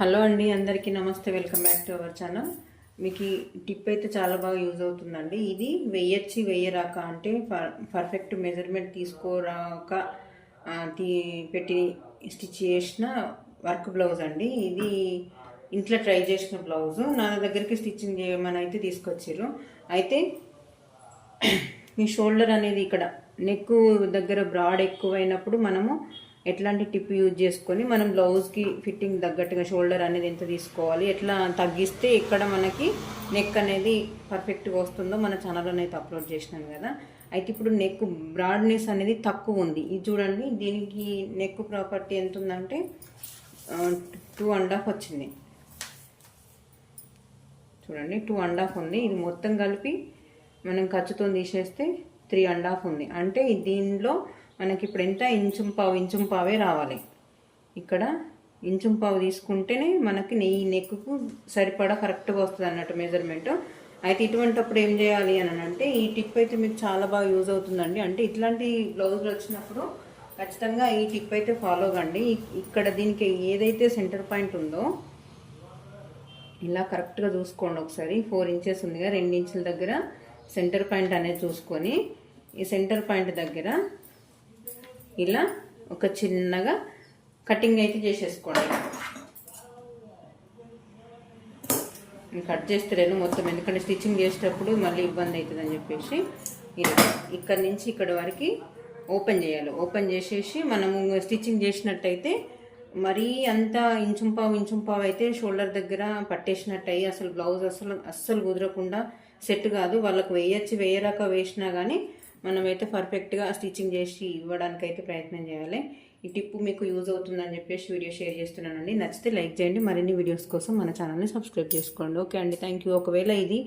Hello అండి అందరికీ నమస్తే welcome back to our channel. మీకు ఈ టిప్ అయితే చాలా బాగా యూజ్ అవుతుందండి. ఇది వెయ్యొచ్చి వెయ్యరాక అంటే పర్ పర్ఫెక్ట్ మెజర్మెంట్ తీసుకోరాక తీ పెట్టి స్టిచ్ చేసిన వర్క్ బ్లౌజ్ అండి. ఇది ఇంట్లో ట్రై చేసిన బ్లౌజ్ నా దగ్గరికి స్టిచ్చింగ్ చేయమని అయితే తీసుకొచ్చారు అయితే ఈ షోల్డర్ అనేది ఇక్కడ నెక్ దగ్గర బ్రాడ్ ఎక్కువైనప్పుడు మనము ఎట్లాంటి టిప్ యూజ్ చేసుకొని మనం బ్లౌజ్కి ఫిట్టింగ్ తగ్గట్టుగా షోల్డర్ అనేది ఎంత తీసుకోవాలి ఎట్లా తగ్గిస్తే ఇక్కడ మనకి నెక్ అనేది పర్ఫెక్ట్గా వస్తుందో మన ఛానల్లో అయితే అప్లోడ్ చేసినాను కదా. అయితే ఇప్పుడు నెక్ బ్రాడ్నెస్ అనేది తక్కువ ఉంది. ఇది చూడండి దీనికి నెక్ ప్రాపర్టీ ఎంత ఉందంటే టూ అండ్ హాఫ్ వచ్చింది. చూడండి టూ అండ్ హాఫ్ ఉంది. ఇది మొత్తం కలిపి మనం ఖర్చుతో తీసేస్తే త్రీ అండ్ హాఫ్ ఉంది. అంటే దీనిలో మనకి ఇప్పుడు ఎంత ఇంచుం పావు ఇంచుం పావే రావాలి. ఇక్కడ ఇంచుం పావు తీసుకుంటేనే మనకి నెయ్యి నెక్కు సరిపడా కరెక్ట్గా వస్తుంది అన్నట్టు మెజర్మెంట్ అయితే ఇటువంటిప్పుడు ఏం చేయాలి అని అంటే ఈ టిప్ అయితే మీకు చాలా బాగా యూజ్ అవుతుందండి. అంటే ఇట్లాంటి బ్లౌజులు వచ్చినప్పుడు ఖచ్చితంగా ఈ టిప్ అయితే ఫాలో కండి. ఇక్కడ దీనికి ఏదైతే సెంటర్ పాయింట్ ఉందో ఇలా కరెక్ట్గా చూసుకోండి ఒకసారి. ఫోర్ ఇంచెస్ ఉందిగా రెండు ఇంచుల దగ్గర సెంటర్ పాయింట్ అనేది చూసుకొని ఈ సెంటర్ పాయింట్ దగ్గర ఇలా ఒక చిన్నగా కటింగ్ అయితే చేసేసుకోండి. కట్ చేస్తలేను మొత్తం ఎందుకంటే స్టిచ్చింగ్ చేసేటప్పుడు మళ్ళీ ఇబ్బంది అవుతుంది అని చెప్పేసి ఇలా ఇక్కడ నుంచి ఇక్కడ వరకు ఓపెన్ చేయాలి. ఓపెన్ చేసేసి మనము స్టిచ్చింగ్ చేసినట్టయితే మరీ అంత ఇంచుంపావు ఇంచుంపావు అయితే షోల్డర్ దగ్గర పట్టేసినట్టు అయ్యి అసలు బ్లౌజ్ అసలు అస్సలు కుదరకుండా సెట్ కాదు. వాళ్ళకు వేయచ్చు వేయరాక వేసినా కానీ మనమైతే పర్ఫెక్ట్గా స్టిచ్చింగ్ చేసి ఇవ్వడానికి అయితే ప్రయత్నం చేయాలి. ఈ టిప్ మీకు యూజ్ అవుతుందని చెప్పేసి వీడియో షేర్ చేస్తున్నానండి. నచ్చితే లైక్ చేయండి. మరిన్ని వీడియోస్ కోసం మన ఛానల్ని సబ్స్క్రైబ్ చేసుకోండి. ఓకే అండి. థ్యాంక్ యూ ఒకవేళ ఇది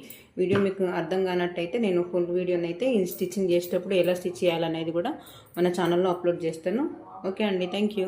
వీడియో మీకు అర్థం కానట్టయితే నేను ఫుల్ వీడియోని అయితే ఈ స్టిచ్చింగ్ చేసేటప్పుడు ఎలా స్టిచ్ చేయాలనేది కూడా మన ఛానల్లో అప్లోడ్ చేస్తాను. ఓకే అండి. Thank you